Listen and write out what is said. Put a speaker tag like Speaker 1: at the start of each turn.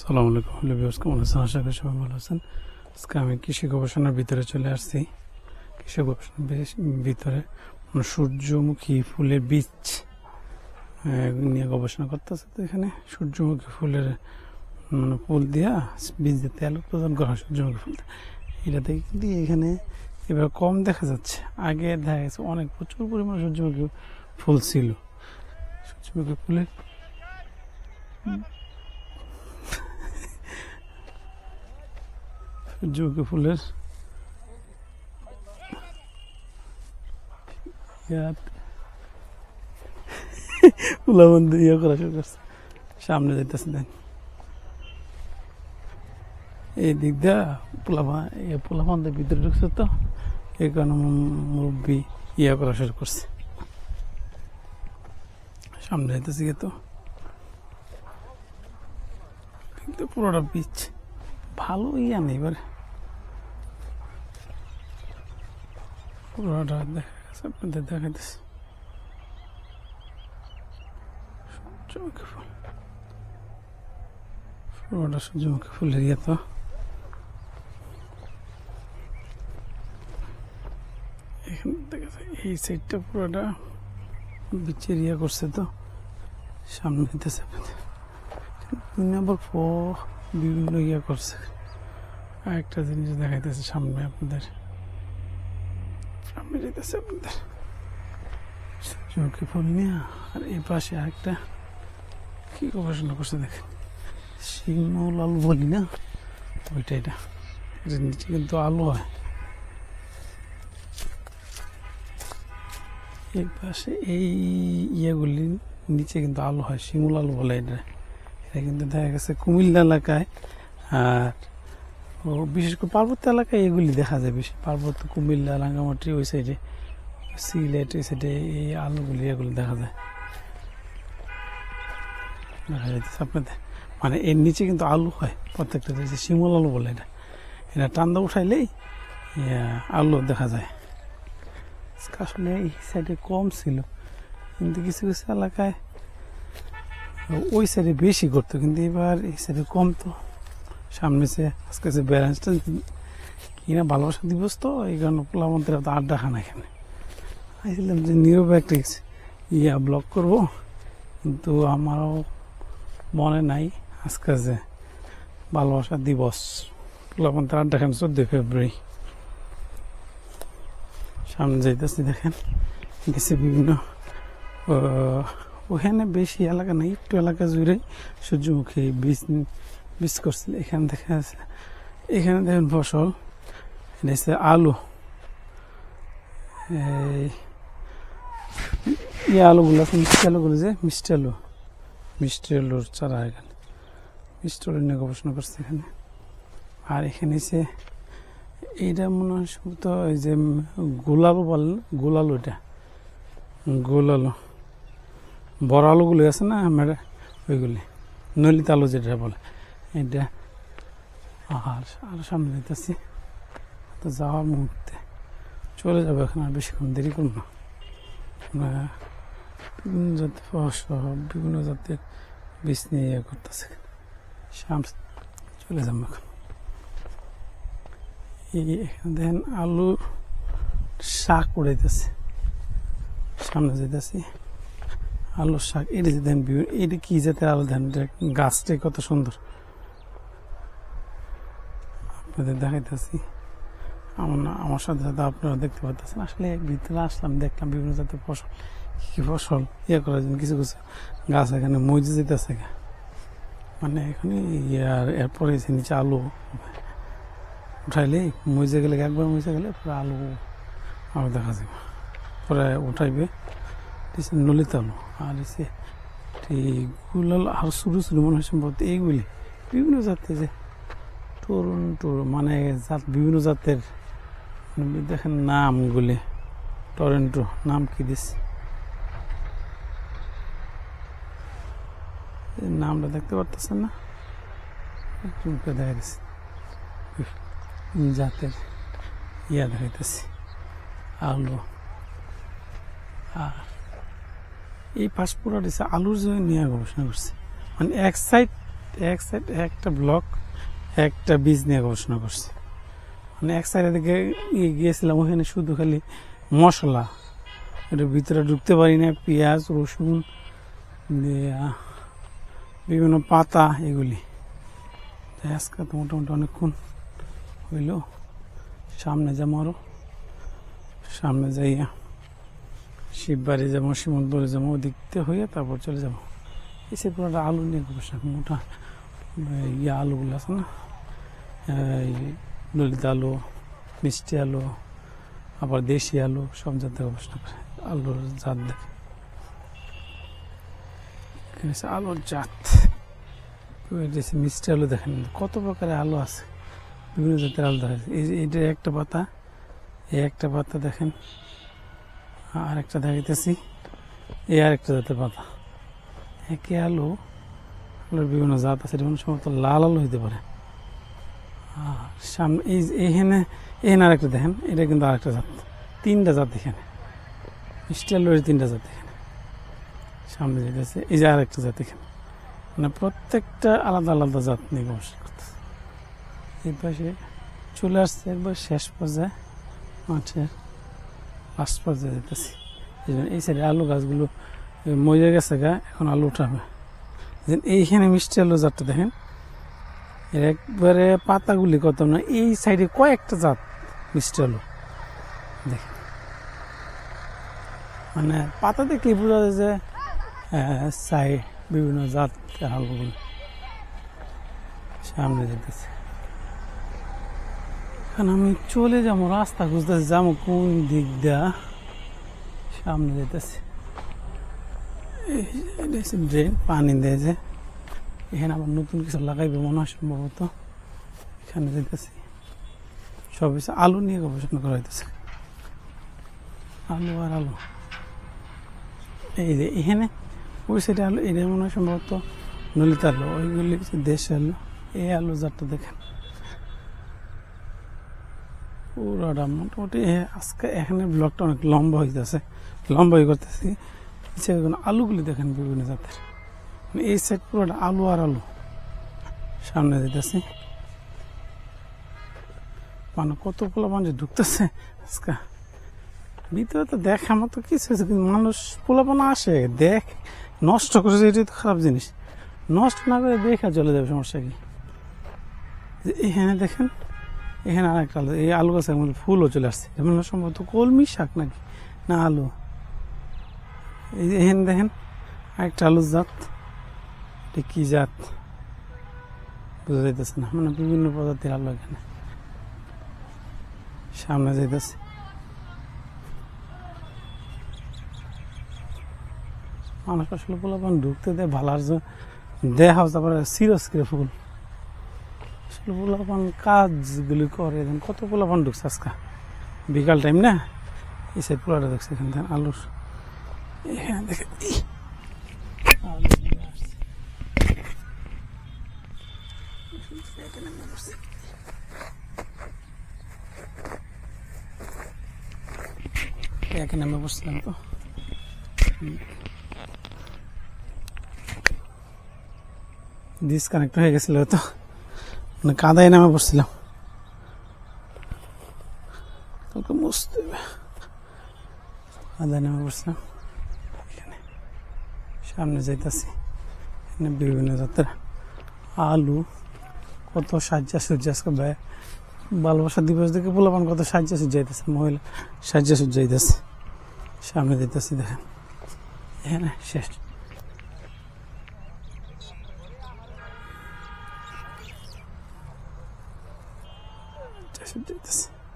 Speaker 1: সালাম আলাইকুম। হ্যালো কেমন আছেন? আশা করি সবাই ভালো আছেন। আজকে আমি কৃষি গবেষণার ভিতরে চলে আসছি। কৃষি গবেষণার ভিতরে মানে সূর্যমুখী ফুলের বীজ নিয়ে গবেষণা করতেছে তো এখানে। সূর্যমুখী ফুলের মানে ফুল দিয়া বীজ দিয়ে তেল উৎপাদন করা হয় সূর্যমুখী ফুল। এটাতে কিন্তু এখানে এবার কম দেখা যাচ্ছে। আগে দেখা গেছে অনেক প্রচুর পরিমাণে সূর্যমুখী ফুল ছিল। সূর্যমুখী ফুলের সূর্যমুখী ফুলের। ইয়ে করা শুরু করছে। সামনে যাইতেছে দেন। এই দিক দিয়া পোলাপা ইয়ে পোলাপানদের ভিতরে ঢুকছে তো, এই কারণে মুরব্বী ইয়ে করা শুরু করছে। সামনে যাইতেছে গিয়ে তো। পুরোটা বিচ ভালো ইয়া নেই এবার। পুরোটা দেখা গেছে সূর্যমুখী ফুল। পুরোটা ফুলের ইয়ে তো। এখানে দেখা যায় এই সাইডটা পুরোটা বিচের ইয়ে করছে তো। সামনে দিতেছে দুই নম্বর ফ বিভিন্ন ইয়ে করছে। আরেকটা জিনিস দেখাইতেছে সামনে আপনাদের। সামনে যেতেছে আপনাদের। চোখে ফুল নিয়ে আর এই পাশে আরেকটা। কি গবেষণা করছে দেখেন। আলু বলি না? ওইটা, এটা। নিচে কিন্তু আলু হয়। এই পাশে এই ইয়েগুলি নিচে কিন্তু আলু হয় শিমুল আলু বলে এটা। এটা কিন্তু দেখা গেছে কুমিল্লা এলাকায়, আর ও বিশেষ করে পার্বত্য এলাকায় এগুলি দেখা যায় বেশি। পার্বত্য, কুমিল্লা, রাঙ্গামাটি ওই সাইডে সিলেট ওই সাইডে এই আলুগুলি এগুলি দেখা যায়। দেখা যাইতেছে আপনাদের মানে এর নিচে কিন্তু আলু হয়, প্রত্যেকটা যে শিমল আলু বলে এটা। এটা টান্দা উঠাইলেই আলু দেখা যায়। আসলে এই সাইডে কম ছিল, কিন্তু কিছু কিছু এলাকায় ওই সাইডে বেশি করতো, কিন্তু এবার এই সাইডে কম তো। সামনে সে আজকে সে ব্যালেন্সটা কিনা ভালোবাসা দিবস তো, এই কারণে পোলামন্ত্রীরা তো আড্ডা খানা এখানে। আইছিলাম যে নীরব একটা ইয়া ব্লক করব, কিন্তু আমারও মনে নাই আজকে যে ভালোবাসা দিবস। পোলামন্ত্রীর আড্ডা খান চোদ্দই ফেব্রুয়ারি সামনে যাইতেছি দেখেন, গেছে বিভিন্ন ওখানে বেশি এলাকা নেই, একটু এলাকা জুড়ে সূর্যমুখী বীজ বীজ করছিল। এখানে দেখা যাচ্ছে, এখানে দেখেন ফসল, এটা হচ্ছে আলু। এই আলুগুলো আছে, মিষ্টি আলুগুলো যে, মিষ্টি আলু। মিষ্টি আলুর চারা এখানে। মিষ্টি আলু নিয়ে গবেষণা করছে এখানে। আর এখানে হচ্ছে, এইটা মনে হয় সম্ভবত ওই যে গোলালু বলেন গোলালু এটা। গোলালু। বড় আলুগুলি আছে না, আমার ওইগুলি নলিত আলু যেটা বলে এটা আর আর সামনে যেতেছি তো যাওয়ার মুহূর্তে চলে যাবে এখন আর বেশিক্ষণ দেরি করব না। আমরা বিভিন্ন জাতের ফসল, বিভিন্ন জাতের বীজ নিয়ে ইয়ে করতেছে। চলে যাব এখন। এখানে দেখেন আলু শাক উড়াইতেছে। সামনে যেতেছি। আলুর শাক এটা যে দেন এটা কি জাতের আলু দেন গাছটাই কত সুন্দর। আপনাদের দেখাইতেছি। আমার না আমার সাথে সাথে আপনারা দেখতে পাচ্ছেন আসলে এক ভিতরে আসলাম, দেখলাম বিভিন্ন জাতের ফসল। কি ফসল? ইয়ে করার জন্য কিছু কিছু গাছ এখানে মজে যেতেছে মানে এখানে ইয়ার এরপরে এসে নিচে আলু। উঠাইলে মজে গেলে একবার মজে গেলে পুরো আলু আলু দেখা যাবে। পরে উঠাইবে। নলিত আর এসে গুলাল আর শুরু শুরু মনে হয় সম্ভবত এইগুলি বিভিন্ন জাতের যে তরুণ তরুণ মানে জাত, বিভিন্ন জাতের মানে দেখেন নামগুলি। টরেন্টো, নাম কি দিস নামটা দেখতে পারতেছেন না? চুমকে দেখা দিচ্ছে জাতের ইয়া দেখাইতেছি? আলু। আর এই পাঁচপুরা দিছে, আলুর জন্য নিয়ে গবেষণা করছে। মানে এক সাইড এক সাইড একটা ব্লক একটা বীজ নিয়ে গবেষণা করছে। মানে এক সাইডে দিকে গিয়েছিলাম, ওখানে শুধু খালি মশলা। এটার ভিতরে ঢুকতে পারি না, পেঁয়াজ, রসুন বিভিন্ন পাতা এগুলি। আজকে তো মোটামুটি অনেকক্ষণ হইল। সামনে যাব আরও। সামনে যাইয়া শিববাড়ি যাব সীমন্তরে যাব, ওদিকতে হয়ে তারপর চলে যাব। এসে পুরোটা আলু নিয়ে গবেষণা। মোটা ইয়ে আলুগুলো আছে না? এই ললিত আলু, মিষ্টি আলু, আবার দেশি আলু, সব জাতের গবেষণা করে আলুর জাত দেখে। এখানে আলুর জাত। মিষ্টি আলু দেখেন, কত প্রকারের আলু আছে? বিভিন্ন জাতের আলু দেখা এই এটা একটা পাতা, এই একটা পাতা দেখেন। আর একটা দেখাইতেছি। এই আর একটা জাতের পাতা। একই আলু, আলুর বিভিন্ন জাত আছে যেমন সম্ভবত লাল আলু হইতে পারে। আর সামনে এই এখানে এখানে আরেকটা দেখেন, এটা কিন্তু আরেকটা জাত। তিনটা জাত এখানে। মিষ্টি আলুর তিনটা জাত এখানে। সামনে যেতেছে, এই যে আরেকটা জাত এখানে। মানে প্রত্যেকটা আলাদা আলাদা জাত নিয়ে গবেষণা করতেছে। এই পাশে চলে আসছে একবার শেষ পর্যায়ে মাঠের লাস্ট যেতেছি এই সাইডে আলু গাছগুলো মরে গেছে গা, এখন আলু উঠাবে। এইখানে মিষ্টি আলু জাতটা দেখেন। একবারে পাতাগুলি কত না, এই সাইডে কয়েকটা জাত মিষ্টি আলু। দেখেন। মানে পাতা দেখলে বোঝা যায় যে চাই বিভিন্ন জাত আলুগুলো সামনে যেতেছে এখন আমি চলে যাব, রাস্তা খুঁজতেছি, যাব কোন দিক দিয়া? সামনে যেতেছি ড্রেন পানি দেয় যে, এখানে আবার নতুন কিছু লাগাইবে মনে হয় সম্ভবত। এখানে যেতেছি সব কিছু আলু নিয়ে গবেষণা করা হইতেছে। আলু আর আলু। এই যে, এখানে ওই সাইডে আলু, এটা মনে হয় সম্ভবত নলিত আলু, ওইগুলি দেশি আলু। এই আলু জাতটা দেখেন। পুরোটা মোটামুটি আজকে এখানে ব্লগটা অনেক লম্বা হইতেছে। লম্বা হয়ে করতেছি আলুগুলি দেখেন বিভিন্ন জাতের। মানে এই সাইড পুরোটা আলু আর আলু। সামনে দিতেছি। মানে কত পোলা মানুষ ঢুকতেছে আজকে। ভিতরে তো দেখার মতো কিছু আছে, কিন্তু মানুষ পোলাপানা আসে, দেখ, নষ্ট করেছে এটাই তো খারাপ জিনিস। নষ্ট না করে দেখা চলে যাবে, সমস্যা কি? যে এখানে দেখেন এখানে আর একটা আলু, এই আলু গাছের মধ্যে ফুলও চলে আসছে। যেমন সম্ভবত কলমি শাক নাকি? না, আলু। এই এখানে দেখেন, আরেকটা আলুর জাত। এটা কি জাত? বোঝা যাইতেছে না। মানে বিভিন্ন প্রজাতির আলু এখানে। সামনে যাইতেছে। মানুষ আসলে পোলাপান ঢুকতে দেয়, ভালার জন্য। দেহ তারপরে সিরস ফুল। পোলাপান কাজগুলি করে এখন কত পোলাপান ঢুকছে আজকে। বিকাল টাইম না? এই সাইড পোলাটা দেখছে এখান থেকে আলুর। এখানে দেখে। এখানে। এখানে বসছিলাম তো। ডিসকানেক্ট হয়ে গেছিল তো মানে কাদায় নামে পড়ছিলাম। তোকে মুছতে হবে। কাদায় নামে পড়ছিলাম। সামনে যাইতাছি। এখানে বিভিন্ন জাতের আলু, কত সজ্জা আজকে ব্যয় ভালোবাসা দিবস দেখে বললাম কত সাজ্জা সজ্জা যাইতেছে মহিলা সাজ্জা সজ্জা যাইতেছে সামনে দিতেছি দেখেন। এখানে শেষ। সাজ্জা যাইতেছে